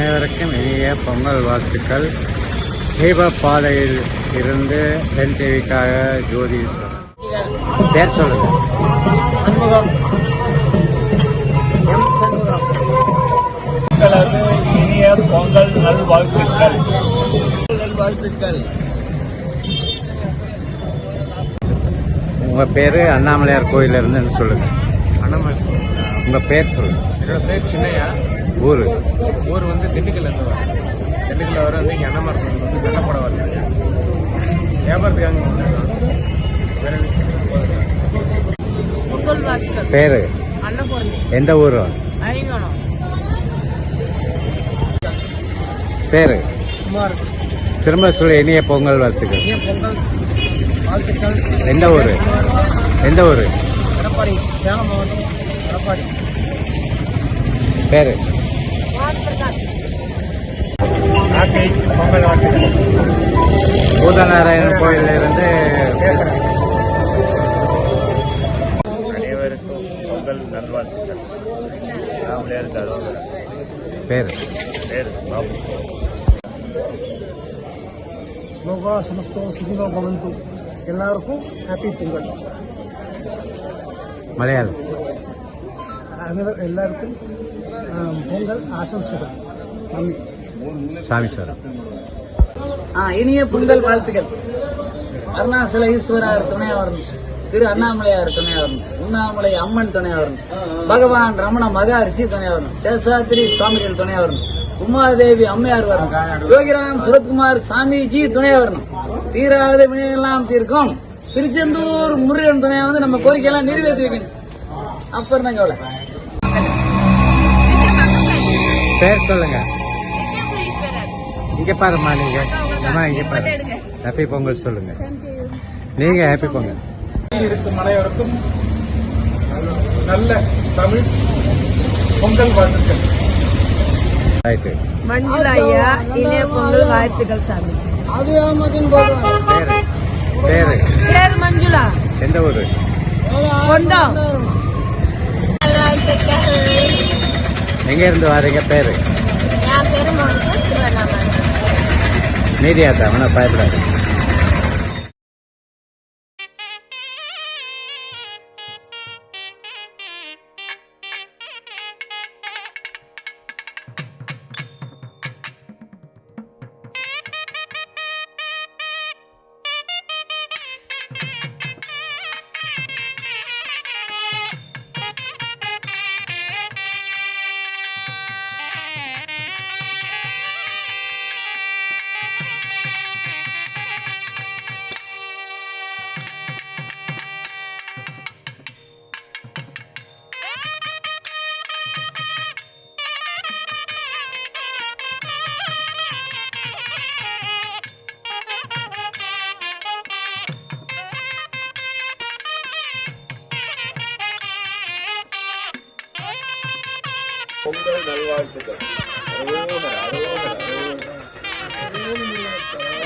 அனைவருக்கும் இனிய பொங்கல் வாழ்த்துக்கள். தீப பாதையில் இருந்து தென் டிவிக்காக ஜோதி பேர் சொல்லுங்க. சண்முகம். எம் சண்முகம். மக்களது இனிய பொங்கல் நல்வாழ்த்துக்கள். நல்வாழ்த்துக்கள். உங்க பேரு அண்ணாமலையார் கோயில இருந்து சொல்லுங்க. அண்ணாமலை. உங்க பேர் சொல்லுங்க. என்னோட பேர் சின்னையா? ஊரு. ஊர் வந்து திண்டுக்கல்ல இருந்து வரேன் திண்டுக்கல்ல வர வந்து இங்கே அண்ணாமலை கோயில் வந்து சண்டை போட வரேன் வியாபாரத்துக்காக. வேற பேரு? எந்த ஊரு? பேரு? திரும்ப சொல்லு இனிய பொங்கல் வாழ்த்துக்கள். இனிய பொங்கல் வாழ்த்துக்கள். எந்த ஊரு? எந்த ஊரு? எடப்பாடி சேலம் மாவட்டம் எடப்பாடி. பேரு. பூதநாராயணன் கோயில்ல இருந்து அனைவருக்கும் பொங்கல் நல்வாழ்த்துக்கள். விளையாடு தருவாங்க பேரு. பேர் பாபு. லோகா சமஸ்தம் சுகிதோ பவந்து. எல்லாருக்கும் ஹாப்பி பொங்கல். மலையாளம். அனைவர் எல்லாருக்கும் ஆம், பொங்கல் ஆசம்சைகள். நன்றி. சாமீஸ்வரம் ஆ, இனிய பொங்கல் வாழ்த்துக்கள். அருணாசல ஈஸ்வரர் துணையா வரணும் திரு அண்ணாமலையார் துணையா வரணும் உண்ணாமலை அம்மன் துணையா வரணும் பகவான் ரமண மகரிஷி துணையா வரணும் சேஷாத்திரி சுவாமிகள் துணையா வரணும் உமாதேவி அம்மையார் வரணும் யோகிராம் சுரத்குமார் சாமிஜி துணையா வரணும் தீராத வினையெல்லாம் தீர்க்கும். திருச்செந்தூர் முருகன் துணையா வந்து நம்ம கோரிக்கையெல்லாம் நிறைவேற்றி வைக்கணும் அப்புறம் தான் கவலை பேர் சொல்லுங்க. இங்க பாருமா நீங்க. அம்மா இங்க பாரு. ஹாப்பி பொங்கல் சொல்லுங்க. நீங்க ஹாப்பி பொங்கல். இருக்கும் அனைவருக்கும் நல்ல தமிழ் பொங்கல் வாழ்த்துக்கள். ரைட்டு மஞ்சுளா ஐயா இனிய பொங்கல் வாழ்த்துக்கள் சாமி. அது போடுவாங்க பேரு. பேரு. பேர் மஞ்சுளா? எந்த ஊரு? கொண்டம். எங்க இருந்து வாரீங்க? பேரு? மீடியா தான் பயப்படாது பொங்கல் நல்வாழ்த்துக்கள் அரோகர, அரோகர, அரோகர.